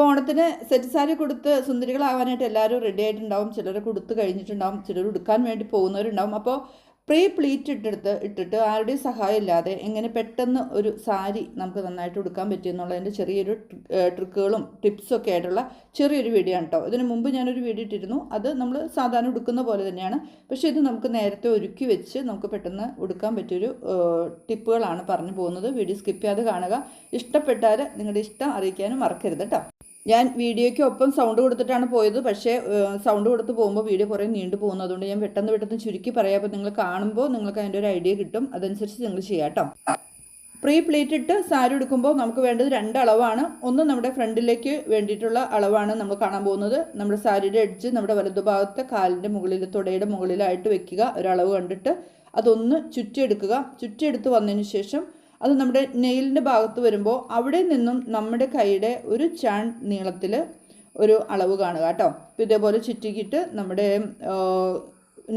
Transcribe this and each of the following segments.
അപ്പോൾ ഓണത്തിന് സെറ്റ് സാരി കൊടുത്ത് സുന്ദരികളാവാനായിട്ട് എല്ലാവരും റെഡി ആയിട്ടുണ്ടാവും. ചിലർ കൊടുത്ത് കഴിഞ്ഞിട്ടുണ്ടാവും. ചിലർ ഉടുക്കാൻ വേണ്ടി പോകുന്നവരുണ്ടാവും. അപ്പോൾ പ്രീ പ്ലീറ്റ് ഇട്ടെടുത്ത് ഇട്ടിട്ട് ആരുടെയും സഹായം ഇല്ലാതെ എങ്ങനെ പെട്ടെന്ന് ഒരു സാരി നമുക്ക് നന്നായിട്ട് ഉടുക്കാൻ പറ്റും എന്നുള്ളതിന്റെ ചെറിയൊരു ട്രിക്കുകളും ടിപ്സും ഒക്കെ ആയിട്ടുള്ള ചെറിയൊരു വീഡിയോ ആണ് കേട്ടോ ഇതിന് മുമ്പ് ഞാനൊരു വീഡിയോ ഇട്ടിരുന്നു. അത് നമ്മൾ സാധാരണ ഉടുക്കുന്ന പോലെ തന്നെയാണ്. പക്ഷേ ഇത് നമുക്ക് നേരത്തെ ഒരുക്കി വെച്ച് നമുക്ക് പെട്ടെന്ന് ഉടുക്കാൻ പറ്റിയൊരു ടിപ്പുകളാണ് പറഞ്ഞു പോകുന്നത്. വീഡിയോ സ്കിപ്പ് ചെയ്യാതെ കാണുക. ഇഷ്ടപ്പെട്ടാൽ നിങ്ങളുടെ ഇഷ്ടം അറിയിക്കാനും മറക്കരുത് കേട്ടോ ഞാൻ വീഡിയോയ്ക്ക് ഒപ്പം സൗണ്ട് കൊടുത്തിട്ടാണ് പോയത്. പക്ഷേ സൗണ്ട് കൊടുത്ത് പോകുമ്പോൾ വീഡിയോ കുറേ നീണ്ടു പോകുന്നു. അതുകൊണ്ട് ഞാൻ പെട്ടെന്ന് പെട്ടെന്ന് ചുരുക്കി പറയാം. അപ്പോൾ നിങ്ങൾ കാണുമ്പോൾ നിങ്ങൾക്ക് അതിന്റെ ഒരു ഐഡിയ കിട്ടും. അതനുസരിച്ച് നിങ്ങൾ ചെയ്യാം കേട്ടോ. പ്രീ പ്ലേറ്റ് ഇട്ട് സാരി എടുക്കുമ്പോൾ നമുക്ക് വേണ്ടത് രണ്ട് അളവാണ്. ഒന്ന് നമ്മുടെ ഫ്രണ്ടിലേക്ക് വേണ്ടിയിട്ടുള്ള അളവാണ് നമ്മൾ കാണാൻ പോകുന്നത്. നമ്മുടെ സാരിയുടെ എഡ്ജ് നമ്മുടെ വലതുഭാഗത്തെ കാലിന്റെ മുകളിൽ തുടയുടെ മുകളിലായിട്ട് വെക്കുക. ഒരളവ് കണ്ടിട്ട് അതൊന്ന് ചുറ്റിയെടുക്കുക. ചുറ്റിയെടുത്ത് വന്നതിന് ശേഷം അത് നമ്മുടെ നെയിലിന്റെ ഭാഗത്ത് വരുമ്പോൾ അവിടെ നിന്നും നമ്മുടെ കൈയുടെ ഒരു ചാൺ നീളത്തിൽ ഒരു അളവ് കാണുക കേട്ടോ. അപ്പോൾ ഇതേപോലെ ചുറ്റിക്കിട്ട് നമ്മുടെ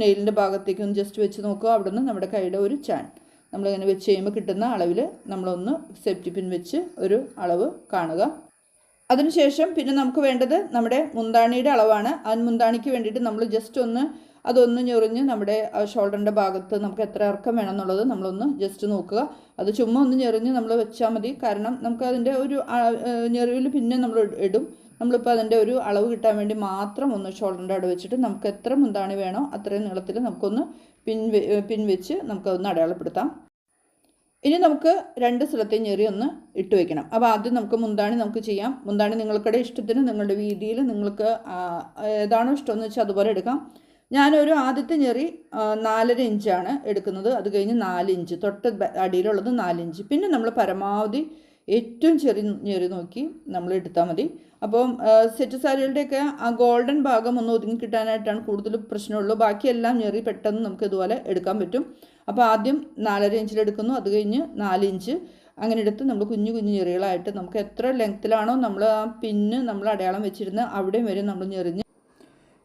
നെയിലിന്റെ ഭാഗത്തേക്ക് ഒന്ന് ജസ്റ്റ് വെച്ച് നോക്കുക. അവിടെ നിന്ന് നമ്മുടെ കൈയുടെ ഒരു ചാൺ. നമ്മളിങ്ങനെ വെച്ച് കഴിയുമ്പോൾ കിട്ടുന്ന അളവിൽ നമ്മളൊന്ന് സേഫ്റ്റി പിൻ വെച്ച് ഒരു അളവ് കാണുക. അതിനുശേഷം പിന്നെ നമുക്ക് വേണ്ടത് നമ്മുടെ മുന്താണിയുടെ അളവാണ്. ആ മുന്താണിക്ക് വേണ്ടിയിട്ട് നമ്മൾ ജസ്റ്റ് ഒന്ന് അതൊന്ന് ഞെറിഞ്ഞ് നമ്മുടെ ഷോൾഡറിന്റെ ഭാഗത്ത് നമുക്ക് എത്ര ഇറക്കം വേണം എന്നുള്ളത് നമ്മളൊന്ന് ജസ്റ്റ് നോക്കുക. അത് ചുമ്മാ ഒന്ന് ഞെറിഞ്ഞ് നമ്മൾ വെച്ചാൽ മതി. കാരണം നമുക്ക് അതിന്റെ ഒരു ഞെറിവിൽ പിന്നെ നമ്മൾ ഇടും. നമ്മളിപ്പോൾ അതിന്റെ ഒരു അളവ് കിട്ടാൻ വേണ്ടി മാത്രം ഒന്ന് ഷോൾഡറിന്റെ അവിടെ വെച്ചിട്ട് നമുക്ക് എത്ര മുന്താണി വേണോ അത്രയും നീളത്തിൽ നമുക്കൊന്ന് പിൻ പിൻ വെച്ച് നമുക്കതൊന്ന് അടയാളപ്പെടുത്താം. ഇനി നമുക്ക് രണ്ട് സ്ഥലത്തെ ഞെറി ഒന്ന് ഇട്ട് വെക്കണം. അപ്പോൾ ആദ്യം നമുക്ക് മുന്താണി നമുക്ക് ചെയ്യാം. മുന്താണി നിങ്ങൾക്കിടെ ഇഷ്ടത്തിന് നിങ്ങളുടെ വീതിയിൽ നിങ്ങൾക്ക് ഏതാണോ ഇഷ്ടമെന്ന് വെച്ചാൽ അതുപോലെ എടുക്കാം. ഞാനൊരു ആദ്യത്തെ ഞെറി നാലര ഇഞ്ചാണ് എടുക്കുന്നത്. അത് കഴിഞ്ഞ് നാലിഞ്ച് തൊട്ട് അടിയിലുള്ളത് നാലിഞ്ച് പിന്നെ നമ്മൾ പരമാവധി ഏറ്റവും ചെറിയ ഞെറി നോക്കി നമ്മൾ എടുത്താൽ മതി. അപ്പം സെറ്റ് സാരികളുടെയൊക്കെ ആ ഗോൾഡൻ ഭാഗം ഒന്ന് ഒതുങ്ങി കിട്ടാനായിട്ടാണ് കൂടുതൽ പ്രശ്നമുള്ളൂ. ബാക്കിയെല്ലാം ഞെറി പെട്ടെന്ന് നമുക്ക് ഇതുപോലെ എടുക്കാൻ പറ്റും. അപ്പോൾ ആദ്യം നാലര ഇഞ്ചിൽ എടുക്കുന്നു. അത് കഴിഞ്ഞ് നാലിഞ്ച് അങ്ങനെ എടുത്ത് നമ്മൾ കുഞ്ഞു കുഞ്ഞു ഞെറികളായിട്ട് നമുക്ക് എത്ര ലെങ്ത്തിലാണോ നമ്മൾ ആ പിന്ന് നമ്മൾ അടയാളം വെച്ചിരുന്ന് അവിടെയും വരെ നമ്മൾ ഞെറിഞ്ഞ്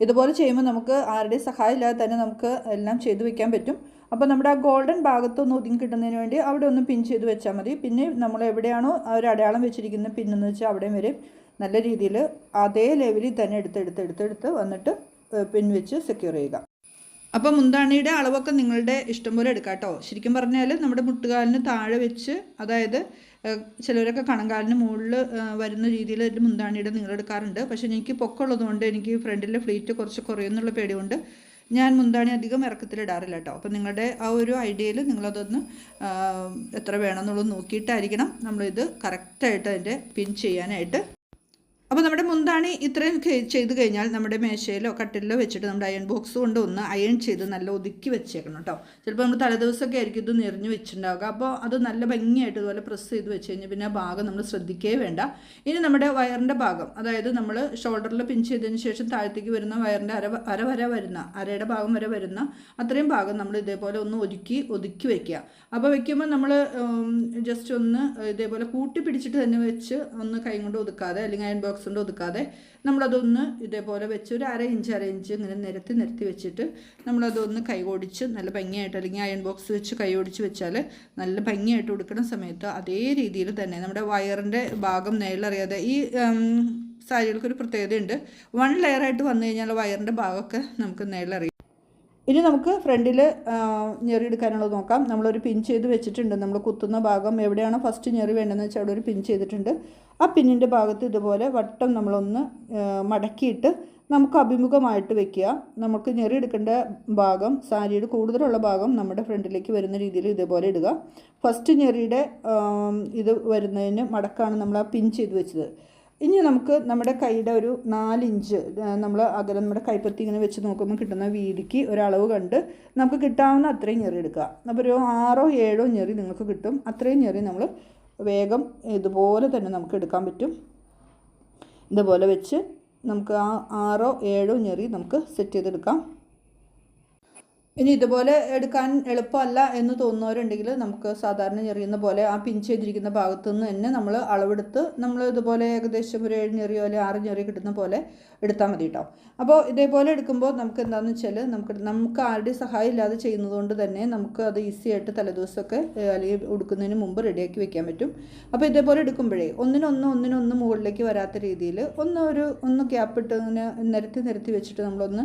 ഇതുപോലെ ചെയ്യുമ്പോൾ നമുക്ക് ആരുടെയും സഹായമില്ലാതെ തന്നെ നമുക്ക് എല്ലാം ചെയ്തു വെക്കാൻ പറ്റും. അപ്പോൾ നമ്മുടെ ആ ഗോൾഡൻ ഭാഗത്തൊന്ന് ഒതുങ്ങി കിട്ടുന്നതിന് വേണ്ടി അവിടെ ഒന്ന് പിൻ ചെയ്ത് വെച്ചാൽ മതി. പിന്നെ നമ്മൾ എവിടെയാണോ ഒരു അടയാളം വെച്ചിരിക്കുന്ന പിന്നെന്ന് വെച്ചാൽ അവിടെയും വരെ നല്ല രീതിയിൽ അതേ ലെവലിൽ തന്നെ എടുത്ത് എടുത്ത് എടുത്ത് എടുത്ത് വന്നിട്ട് പിൻ വെച്ച് സെക്യൂർ ചെയ്യുക. അപ്പോൾ മുന്താണിയുടെ അളവൊക്കെ നിങ്ങളുടെ ഇഷ്ടം പോലെ എടുക്കാം കേട്ടോ. ശരിക്കും പറഞ്ഞാൽ നമ്മുടെ മുട്ടുകാലിന് താഴെ വെച്ച് അതായത് ചിലരൊക്കെ കണങ്കാലിന് മുകളിൽ വരുന്ന രീതിയിൽ ഒരു മുന്താണിയുടെ നീളെടുക്കാറുണ്ട് പക്ഷേ എനിക്ക് പൊക്കമുള്ളതുകൊണ്ട് എനിക്ക് ഫ്രണ്ടിലെ ഫ്ലീറ്റ് കുറച്ച് കുറയുന്നുള്ള പേടിയുണ്ട്. ഞാൻ മുന്താണി അധികം ഇറക്കത്തിലിടാറില്ല കേട്ടോ. അപ്പോൾ നിങ്ങളുടെ ആ ഒരു ഐഡിയയിൽ നിങ്ങളതൊന്ന് എത്ര വേണമെന്നുള്ളത് നോക്കിയിട്ടായിരിക്കണം നമ്മളിത് കറക്റ്റായിട്ട് അതിന്റെ പിൻ ചെയ്യാനായിട്ട് അപ്പോൾ നമ്മുടെ മുന്താണി ഇത്രയും ചെയ്ത് കഴിഞ്ഞാൽ നമ്മുടെ മേശയിലോ കട്ടിലോ വെച്ചിട്ട് നമ്മുടെ അയൺ ബോക്സ് കൊണ്ട് ഒന്ന് അയൺ ചെയ്ത് നല്ല ഒതുക്കി വെച്ചേക്കണം കേട്ടോ ചിലപ്പോൾ നമ്മൾ തലേദിവസമൊക്കെ ആയിരിക്കും ഇത് നിറഞ്ഞു വെച്ചിട്ടുണ്ടാവുക. അപ്പോൾ അത് നല്ല ഭംഗിയായിട്ട് ഇതുപോലെ പ്രസ് ചെയ്ത് വെച്ച് കഴിഞ്ഞാൽ പിന്നെ ആ ഭാഗം നമ്മൾ ശ്രദ്ധിക്കേ വേണ്ട. ഇനി നമ്മുടെ വയറിന്റെ ഭാഗം അതായത് നമ്മൾ ഷോൾഡറിൽ പിഞ്ച് ചെയ്തതിന് ശേഷം താഴത്തേക്ക് വരുന്ന വയറിന്റെ അര അര വര വരുന്ന അരയുടെ ഭാഗം വരെ വരുന്ന അത്രയും ഭാഗം നമ്മൾ ഇതേപോലെ ഒന്ന് ഒതുക്കി ഒതുക്കി വയ്ക്കുക അപ്പോൾ വെക്കുമ്പോൾ നമ്മൾ ജസ്റ്റ് ഒന്ന് ഇതേപോലെ കൂട്ടി പിടിച്ചിട്ട് തന്നെ വെച്ച് ഒന്ന് കൈ കൊണ്ട് ഒതുക്കാതെ അല്ലെങ്കിൽ അയൺ ബോക്സ് ബോക്സ് ഒതുക്കാതെ നമ്മളതൊന്ന് ഇതേപോലെ വെച്ച് ഒരു അര ഇഞ്ച് അര ഇഞ്ച് ഇങ്ങനെ നിരത്തി നിരത്തി വെച്ചിട്ട് നമ്മളതൊന്ന് കൈ ഓടിച്ച് നല്ല ഭംഗിയായിട്ട് അല്ലെങ്കിൽ അയൺ ബോക്സ് വെച്ച് കൈ ഓടിച്ച് വെച്ചാൽ നല്ല ഭംഗിയായിട്ട് കൊടുക്കുന്ന സമയത്ത് അതേ രീതിയിൽ തന്നെ നമ്മുടെ വയറിന്റെ ഭാഗം നേരിലറിയാതെ ഈ സാരികൾക്കൊരു പ്രത്യേകതയുണ്ട്. വൺ ലെയറായിട്ട് വന്നു കഴിഞ്ഞാൽ വയറിന്റെ ഭാഗമൊക്കെ നമുക്ക് നേരിലറിയാം ഇനി നമുക്ക് ഫ്രണ്ടിൽ ഞെറി എടുക്കാനുള്ളത് നോക്കാം. നമ്മളൊരു പിൻ ചെയ്ത് വെച്ചിട്ടുണ്ട്. നമ്മൾ കുത്തുന്ന ഭാഗം എവിടെയാണോ ഫസ്റ്റ് ഞെറി വേണ്ടതെന്ന് വെച്ചാൽ അവിടെ ഒരു പിൻ ചെയ്തിട്ടുണ്ട്. ആ പിന്നിന്റെ ഭാഗത്ത് ഇതുപോലെ വട്ടം നമ്മളൊന്ന് മടക്കിയിട്ട് നമുക്ക് അഭിമുഖമായിട്ട് വെക്കുക. നമുക്ക് ഞെറി എടുക്കേണ്ട ഭാഗം സാരിയുടെ കൂടുതലുള്ള ഭാഗം നമ്മുടെ ഫ്രണ്ടിലേക്ക് വരുന്ന രീതിയിൽ ഇതേപോലെ ഇടുക. ഫസ്റ്റ് ഞെറിയുടെ ഇത് വരുന്നതിന് മടക്കാണ് നമ്മൾ ആ പിൻ ചെയ്ത് വെച്ചത്. ഇനി നമുക്ക് നമ്മുടെ കൈയുടെ ഒരു നാലിഞ്ച് നമ്മൾ അകലം നമ്മുടെ കൈപ്പത്തി ഇങ്ങനെ വെച്ച് നോക്കുമ്പോൾ കിട്ടുന്ന വീതിക്ക് ഒരളവ് കണ്ട് നമുക്ക് കിട്ടാവുന്ന അത്രയും ഞെറി എടുക്കുക. അപ്പോൾ ഒരു ആറോ ഏഴോ ഞെറി നിങ്ങൾക്ക് കിട്ടും. അത്രയും ഞെറി നമ്മൾ വേഗം ഇതുപോലെ തന്നെ നമുക്ക് എടുക്കാൻ പറ്റും. ഇതുപോലെ വെച്ച് നമുക്ക് ആ ആറോ ഏഴോ ഞെറി നമുക്ക് സെറ്റ് ചെയ്തെടുക്കാം. ഇനി ഇതുപോലെ എടുക്കാൻ എളുപ്പമല്ല എന്ന് തോന്നുന്നവരുണ്ടെങ്കിൽ നമുക്ക് സാധാരണ ഞെറിയുന്ന പോലെ ആ പിൻ ചെയ്തിരിക്കുന്ന ഭാഗത്തു നിന്ന് തന്നെ നമ്മൾ അളവെടുത്ത് നമ്മൾ ഇതുപോലെ ഏകദേശം ഒരു ഏഴ് ഞെറിയോ അല്ലെങ്കിൽ ആറ് ഞെറിയോ കിട്ടുന്ന പോലെ എടുത്താൽ മതി കേട്ടോ അപ്പോൾ ഇതേപോലെ എടുക്കുമ്പോൾ നമുക്ക് എന്താണെന്ന് വെച്ചാൽ നമുക്ക് നമുക്ക് ആരുടെ സഹായം ഇല്ലാതെ ചെയ്യുന്നത് കൊണ്ട് തന്നെ നമുക്ക് അത് ഈസി ആയിട്ട് തലേദിവസമൊക്കെ അല്ലെങ്കിൽ ഉടുക്കുന്നതിന് മുമ്പ് റെഡിയാക്കി വെക്കാൻ പറ്റും. അപ്പോൾ ഇതേപോലെ എടുക്കുമ്പോഴേ ഒന്നിനൊന്ന് ഒന്നിനൊന്ന് മുകളിലേക്ക് വരാത്ത രീതിയിൽ ഒന്ന് ഒരു ഒന്ന് ഗ്യാപ്പ് ഇട്ട് ഇങ്ങനെ നിരത്തി നിരത്തി വെച്ചിട്ട് നമ്മളൊന്ന്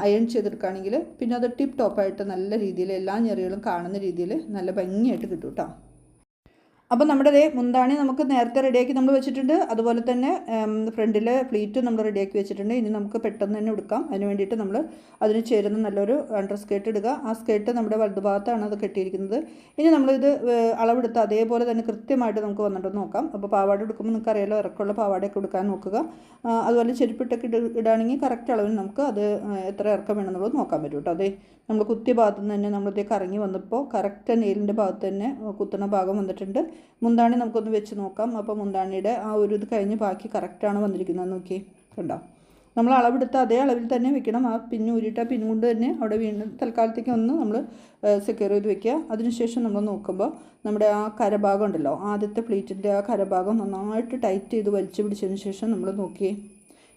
അയൺ ചെയ്തെടുക്കുകയാണെങ്കിൽ പിന്നെ അത് ടിപ്പ് ടോപ്പായിട്ട് നല്ല രീതിയിൽ എല്ലാ ഞെറികളും കാണുന്ന രീതിയിൽ നല്ല ഭംഗിയായിട്ട് കിട്ടും കേട്ടോ അപ്പോൾ നമ്മുടെ ദേ മുന്താണി നമുക്ക് നേരത്തെ റെഡിയാക്കി നമ്മൾ വെച്ചിട്ടുണ്ട്. അതുപോലെ തന്നെ ഫ്രണ്ടിൽ പ്ലീറ്റ് നമ്മൾ റെഡിയാക്കി വെച്ചിട്ടുണ്ട്. ഇനി നമുക്ക് പെട്ടെന്ന് തന്നെ എടുക്കാം അതിന് വേണ്ടിയിട്ട് നമ്മൾ അതിന് ചേരുന്ന നല്ലൊരു അണ്ടർ സ്കേർട്ട് ഇടുക. ആ സ്കേർട്ട് നമ്മുടെ വലതുഭാഗത്താണ് അത് കെട്ടിയിരിക്കുന്നത്. ഇനി നമ്മളിത് അളവെടുത്ത് അതേപോലെ തന്നെ കൃത്യമായിട്ട് നമുക്ക് വന്നിട്ട് നോക്കാം. അപ്പോൾ പാവാട എടുക്കുമ്പോൾ നിങ്ങൾക്ക് അറിയാലോ ഇറക്കമുള്ള പാവാടയൊക്കെ എടുക്കാൻ നോക്കുക. അതുപോലെ ചെരുപ്പിട്ടൊക്കെ ഇട ഇടുകയാണെങ്കിൽ കറക്റ്റ് അളവിൽ നമുക്ക് അത് എത്ര ഇറക്കം വേണമെന്നുള്ളത് നോക്കാൻ പറ്റും കേട്ടോ. അതെ നമ്മൾ കുത്തിയ ഭാഗത്ത് തന്നെ നമ്മളിതേ കറങ്ങി വന്നപ്പോൾ കറക്റ്റ് നെയിലിന്റെ ഭാഗത്ത് തന്നെ കുത്തുന്ന ഭാഗം വന്നിട്ടുണ്ട്. മുന്താണി നമുക്കൊന്ന് വെച്ച് നോക്കാം. അപ്പോൾ മുന്താണിയുടെ ആ ഒരു ഇത് കഴിഞ്ഞ് ബാക്കി കറക്റ്റാണ് വന്നിരിക്കുന്നത്. നോക്കി കണ്ടോ? നമ്മൾ അളവെടുത്ത് അതേ അളവിൽ തന്നെ വെക്കണം. ആ പിന്ന് ഊരിയിട്ട് പിൻ കൊണ്ട് തന്നെ അവിടെ വീണ്ടും തൽക്കാലത്തേക്ക് ഒന്ന് നമ്മൾ സെക്യൂർ ചെയ്ത് വെക്കുക. അതിനുശേഷം നമ്മൾ നോക്കുമ്പോൾ നമ്മുടെ ആ കരഭാഗം ഉണ്ടല്ലോ ആദ്യത്തെ പ്ലേറ്റിന്റെ ആ കരഭാഗം നന്നായിട്ട് ടൈറ്റ് ചെയ്ത് വലിച്ചു പിടിച്ചതിന് ശേഷം നമ്മൾ നോക്കിയേ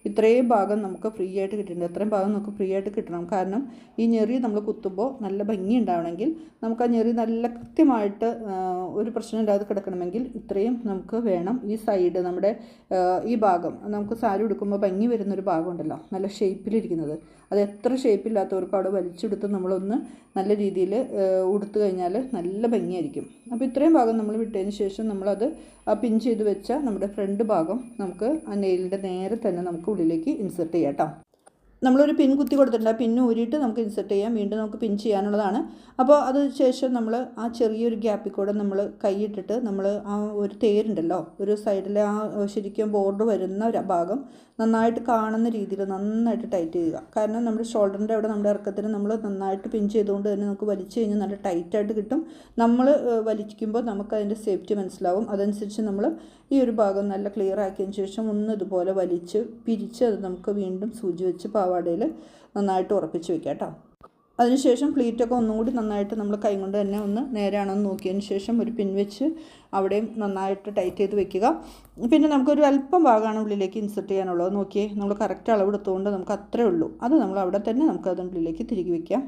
ഇത്രയും ഭാഗം നമുക്ക് ഫ്രീ ആയിട്ട് കിട്ടിയിട്ടുണ്ട്. ഇത്രയും ഭാഗം നമുക്ക് ഫ്രീ ആയിട്ട് കിട്ടണം. കാരണം ഈ ഞെറി നമ്മൾ കുത്തുമ്പോൾ നല്ല ഭംഗി ഉണ്ടാവണമെങ്കിൽ നമുക്ക് ആ ഞെറി നല്ല കൃത്യമായിട്ട് ഒരു പ്രശ്നമില്ലാതെ കിടക്കണമെങ്കിൽ ഇത്രയും നമുക്ക് വേണം. ഈ സൈഡ് നമ്മുടെ ഈ ഭാഗം നമുക്ക് സാരി ഉടുക്കുമ്പോൾ ഭംഗി വരുന്നൊരു ഭാഗം ഉണ്ടല്ലോ. നല്ല ഷേപ്പിലിരിക്കുന്നത് അത് എത്ര ഷേപ്പില്ലാത്തവർക്കും അവിടെ വലിച്ചെടുത്ത് നമ്മളൊന്ന് നല്ല രീതിയിൽ ഉടുത്തു കഴിഞ്ഞാൽ നല്ല ഭംഗിയായിരിക്കും. അപ്പോൾ ഇത്രയും ഭാഗം നമ്മൾ വിട്ടതിന് ശേഷം നമ്മളത് ആ പിൻ ചെയ്ത് വെച്ച നമ്മുടെ ഫ്രണ്ട് ഭാഗം നമുക്ക് ആ നെയിലിന്റെ നേരെ തന്നെ നമുക്ക് ഉള്ളിലേക്ക് ഇൻസെർട്ട് ചെയ്യാം കേട്ടോ നമ്മളൊരു പിൻ കുത്തി കൊടുത്തിട്ടുണ്ട്. ആ പിന്ന് ഊരിയിട്ട് നമുക്ക് ഇൻസെർട്ട് ചെയ്യാം. വീണ്ടും നമുക്ക് പിൻ ചെയ്യാനുള്ളതാണ്. അപ്പോൾ അത് ശേഷം നമ്മൾ ആ ചെറിയൊരു ഗ്യാപ്പിൽ കൂടെ നമ്മൾ കൈയിട്ടിട്ട് നമ്മൾ ആ ഒരു തേരുണ്ടല്ലോ. ഒരു സൈഡിലെ ആ ശരിക്കും ബോർഡ് വരുന്ന ഒരു ഭാഗം നന്നായിട്ട് കാണുന്ന രീതിയിൽ നന്നായിട്ട് ടൈറ്റ് ചെയ്യുക. കാരണം നമ്മുടെ ഷോൾഡറിന്റെ അവിടെ നമ്മുടെ ഇറക്കത്തിന് നമ്മൾ നന്നായിട്ട് പിൻ ചെയ്തുകൊണ്ട് തന്നെ നമുക്ക് വലിച്ചു കഴിഞ്ഞാൽ നല്ല ടൈറ്റായിട്ട് കിട്ടും. നമ്മൾ വലിക്കുമ്പോൾ നമുക്ക് അതിന്റെ സേഫ്റ്റി മനസ്സിലാവും. അതനുസരിച്ച് നമ്മൾ ഈ ഒരു ഭാഗം നല്ല ക്ലിയർ ആക്കിയതിന് ശേഷം ഒന്ന് ഇതുപോലെ വലിച്ച് പിരിച്ച് അത് നമുക്ക് വീണ്ടും സൂചി വെച്ച് പാവാടയിൽ നന്നായിട്ട് ഉറപ്പിച്ച് വെക്കാം കേട്ടോ. അതിനുശേഷം പ്ലീറ്റൊക്കെ ഒന്നും കൂടി നന്നായിട്ട് നമ്മൾ കൈ കൊണ്ട് തന്നെ ഒന്ന് നേരാണോ എന്ന് നോക്കിയതിന് ശേഷം ഒരു പിൻ വെച്ച് അവിടെയും നന്നായിട്ട് ടൈറ്റ് ചെയ്ത് വെക്കുക. പിന്നെ നമുക്കൊരു അല്പം ഭാഗമാണ് ഉള്ളിലേക്ക് ഇൻസെർട്ട് ചെയ്യാനുള്ളത്. നോക്കിയേ നമ്മൾ കറക്റ്റ് അളവെടുത്തുകൊണ്ട് നമുക്ക് അത്രേ ഉള്ളൂ. അത് നമ്മൾ അവിടെ തന്നെ നമുക്ക് അത് ഉള്ളിലേക്ക് തിരികെ വെക്കാം.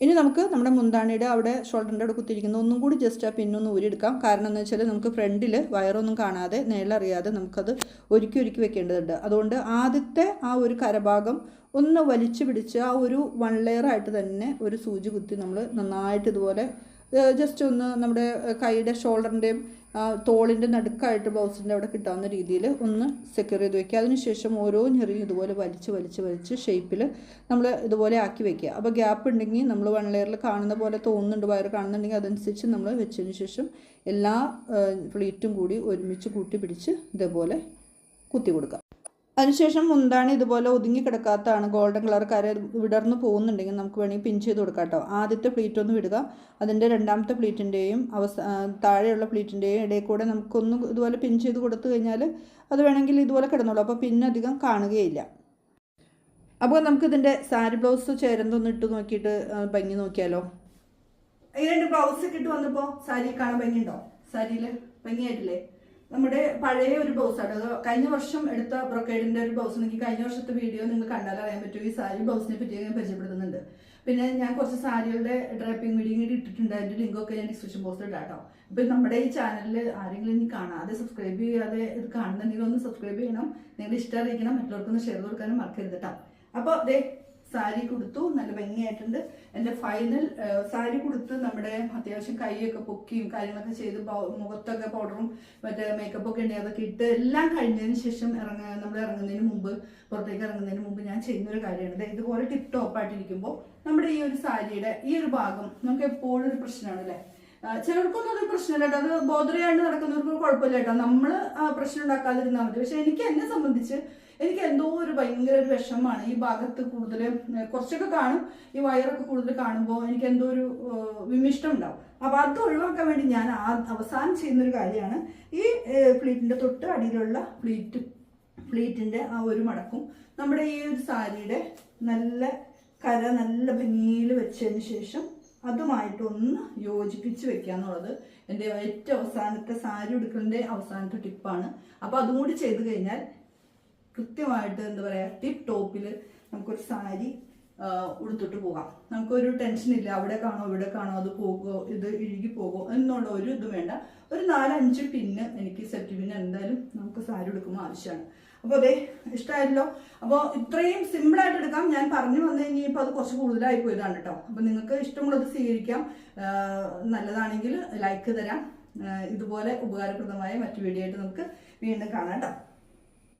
ഇനി നമുക്ക് നമ്മുടെ മുന്താണിയുടെ അവിടെ ഷോൾഡറിന്റെ അവിടെ കുത്തിയിരിക്കുന്ന ഒന്നും കൂടി ജസ്റ്റ് ആ പിന്നൊന്ന് ഊരിയെടുക്കാം. കാരണം എന്ന് വെച്ചാൽ നമുക്ക് ഫ്രണ്ടിൽ വയറൊന്നും കാണാതെ നേളറിയാതെ നമുക്കത് ഒരുക്കി ഒരുക്കി വെക്കേണ്ടതുണ്ട്. അതുകൊണ്ട് ആദ്യത്തെ ആ ഒരു കരഭാഗം ഒന്ന് വലിച്ചു പിടിച്ച് ആ ഒരു വൺ ലെയർ ആയിട്ട് തന്നെ ഒരു സൂചി കുത്തി നമ്മൾ നന്നായിട്ട് ഇതുപോലെ ജസ്റ്റ് ഒന്ന് നമ്മുടെ കൈയുടെ ഷോൾഡറിന്റെയും തോളിന്റെ നടുക്കായിട്ട് ബ്ലൗസിന്റെ അവിടെ കിട്ടാവുന്ന രീതിയിൽ ഒന്ന് സെക്യൂർ ചെയ്ത് വയ്ക്കുക അതിനുശേഷം ഓരോ ഞെറിയും ഇതുപോലെ വലിച്ച് വലിച്ച് വലിച്ച് ഷേപ്പിൽ നമ്മൾ ഇതുപോലെ ആക്കി വയ്ക്കുക അപ്പോൾ ഗ്യാപ്പ് ഉണ്ടെങ്കിൽ നമ്മൾ വൺ ലെയറിൽ കാണുന്ന പോലെ തോന്നുന്നുണ്ട് വയർ കാണുന്നുണ്ടെങ്കിൽ അതനുസരിച്ച് നമ്മൾ വെച്ചതിന് ശേഷം എല്ലാ ഫ്ലീറ്റും കൂടി ഒരുമിച്ച് കൂട്ടി പിടിച്ച് ഇതേപോലെ കുത്തി കൊടുക്കുക. അതിനുശേഷം മുന്താണി ഇതുപോലെ ഒതുങ്ങി കിടക്കാത്തതാണ്. ഗോൾഡൻ കളർ കര വിടർന്ന് പോകുന്നുണ്ടെങ്കിൽ നമുക്ക് വേണമെങ്കിൽ പിൻ ചെയ്ത് കൊടുക്കാം കേട്ടോ. ആദ്യത്തെ പ്ലീറ്റ് ഒന്ന് വിടുക. അതിന്റെ രണ്ടാമത്തെ പ്ലീറ്റിന്റെയും അവസ താഴെയുള്ള പ്ലീറ്റിന്റെയും ഇടയിൽ കൂടെ നമുക്കൊന്ന് ഇതുപോലെ പിൻ ചെയ്ത് കൊടുത്തു കഴിഞ്ഞാൽ അത് വേണമെങ്കിൽ ഇതുപോലെ കിടന്നുള്ളൂ അപ്പോൾ പിന്നധികം കാണുകയില്ല. അപ്പോൾ നമുക്കിതിന്റെ സാരി ബ്ലൗസ് ചേരുന്നതൊന്ന് ഇട്ട് നോക്കിയിട്ട് ഭംഗി നോക്കിയാലോ? ഈ രണ്ട് ബ്ലൗസ് ഒക്കെ ഇട്ട് വന്നപ്പോൾ സാരി കാണാൻ ഭംഗിയുണ്ടോ? സാരിയിൽ ഭംഗിയായിട്ടില്ലേ? നമ്മുടെ പഴയ ഒരു ബ്ലൗസാണ് അത് കഴിഞ്ഞ വർഷം എടുത്ത ബ്രൊക്കേഡിന്റെ ഒരു ബ്ലൗസ് എനിക്ക് കഴിഞ്ഞ വർഷത്തെ വീഡിയോ നിങ്ങൾ കണ്ടാൽ അറിയാൻ പറ്റും. ഈ സാരി ബ്ലൗസിനെ പറ്റി ഞാൻ പരിചയപ്പെടുത്തുന്നുണ്ട്. പിന്നെ ഞാൻ കുറച്ച് സാരികളുടെ ഡ്രൈപ്പിംഗ് വീഡിയോ കൂടി ഇട്ടിട്ടുണ്ട്. അതിന്റെ ലിങ്കൊക്കെ ഞാൻ ഡിസ്ക്രിപ്ഷൻ ബോക്സിൽ ഇടാട്ടോ അപ്പം നമ്മുടെ ഈ ചാനലിൽ ആരെങ്കിലും ഇനി കാണാതെ സബ്സ്ക്രൈബ് ചെയ്യാതെ ഇത് കാണുന്നുണ്ടെങ്കിൽ ഒന്ന് സബ്സ്ക്രൈബ് ചെയ്യണം. നിങ്ങൾ ഇഷ്ടം അറിയിക്കണം. മറ്റുള്ളവർക്കൊന്ന് ഷെയർ കൊടുക്കാനും മറക്കരുത് കേട്ടോ അപ്പോൾ ദേ സാരി കൊടുത്തു. നല്ല ഭംഗിയായിട്ടുണ്ട്. എന്റെ ഫൈനൽ സാരി കൊടുത്ത് നമ്മുടെ അത്യാവശ്യം കൈയൊക്കെ പൊക്കിയും കാര്യങ്ങളൊക്കെ ചെയ്ത് മുഖത്തൊക്കെ പൗഡറും മറ്റേ മേക്കപ്പ് ഒക്കെ ഉണ്ടെങ്കിൽ അതൊക്കെ ഇട്ട് എല്ലാം കഴിഞ്ഞതിന് ശേഷം ഇറങ്ങ നമ്മൾ ഇറങ്ങുന്നതിന് മുമ്പ് പുറത്തേക്ക് ഇറങ്ങുന്നതിന് മുമ്പ് ഞാൻ ചെയ്യുന്ന ഒരു കാര്യമാണ് ഇതുപോലെ ടിപ് ടോപ്പ് ആയിട്ടിരിക്കുമ്പോൾ നമ്മുടെ ഈ ഒരു സാരിയുടെ ഈ ഒരു ഭാഗം നമുക്ക് എപ്പോഴും ഒരു പ്രശ്നമാണ് അല്ലേ? ചിലർക്കൊന്നും അതൊരു പ്രശ്നമില്ല കേട്ടോ. അത് ബോധറയാണ്ട് നടക്കുന്നവർക്ക് കുഴപ്പമില്ല കേട്ടോ. നമ്മൾ പ്രശ്നം ഉണ്ടാക്കാതിരുന്നാൽ മതി. പക്ഷെ എനിക്ക് എന്നെ സംബന്ധിച്ച് എനിക്ക് എന്തോ ഒരു ഭയങ്കര ഒരു വിഷമമാണ് ഈ ഭാഗത്ത് കൂടുതൽ കുറച്ചൊക്കെ കാണും. ഈ വയറൊക്കെ കൂടുതൽ കാണുമ്പോൾ എനിക്ക് എന്തോ ഒരു വിമിഷ്ടം ഉണ്ടാവും. അപ്പൊ അത് ഒഴിവാക്കാൻ വേണ്ടി ഞാൻ അവസാനം ചെയ്യുന്ന ഒരു കാര്യമാണ് ഈ ഫ്ലീറ്റിന്റെ തൊട്ട് അടിയിലുള്ള പ്ലീറ്റ് ഫ്ലീറ്റിന്റെ ആ ഒരു മടക്കും. നമ്മുടെ ഈ ഒരു സാരിയുടെ നല്ല കര നല്ല ഭംഗിയിൽ വെച്ചതിന് ശേഷം അതുമായിട്ടൊന്ന് യോജിപ്പിച്ച് വെക്കുക എന്നുള്ളത് എന്റെ ഏറ്റവും അവസാനത്തെ സാരി ഉടുക്കലിന്റെ അവസാനത്തെ ടിപ്പാണ്. അപ്പോൾ അതും കൂടി ചെയ്ത് കഴിഞ്ഞാൽ കൃത്യമായിട്ട് എന്താ പറയുക ടിപ്പ് ടോപ്പിൽ നമുക്കൊരു സാരി ഉടുത്തിട്ട് പോകാം. നമുക്കൊരു ടെൻഷൻ ഇല്ല അവിടെ കാണോ ഇവിടെ കാണോ അത് പോകുമോ ഇത് ഇഴുകി പോകുമോ എന്നുള്ള ഒരു ഇത് വേണ്ട. ഒരു നാലഞ്ച് പിന്ന് എനിക്ക് സെറ്റ് പിന്ന് എന്തായാലും നമുക്ക് സാരി എടുക്കുമ്പോൾ ആവശ്യമാണ്. അപ്പോൾ അതെ ഇഷ്ടമായല്ലോ അപ്പോൾ ഇത്രയും സിമ്പിളായിട്ട് എടുക്കാം. ഞാൻ പറഞ്ഞു വന്നു കഴിഞ്ഞപ്പോൾ അത് കുറച്ച് കൂടുതലായി പോയതാണ് കേട്ടോ. അപ്പോൾ നിങ്ങൾക്ക് ഇഷ്ടമുള്ളത് സ്വീകരിക്കാം. നല്ലതാണെങ്കിൽ ലൈക്ക് തരാം. ഇതുപോലെ ഉപകാരപ്രദമായ മറ്റു വീഡിയോ ആയിട്ട് നമുക്ക് വീണ്ടും കാണാം കേട്ടോ.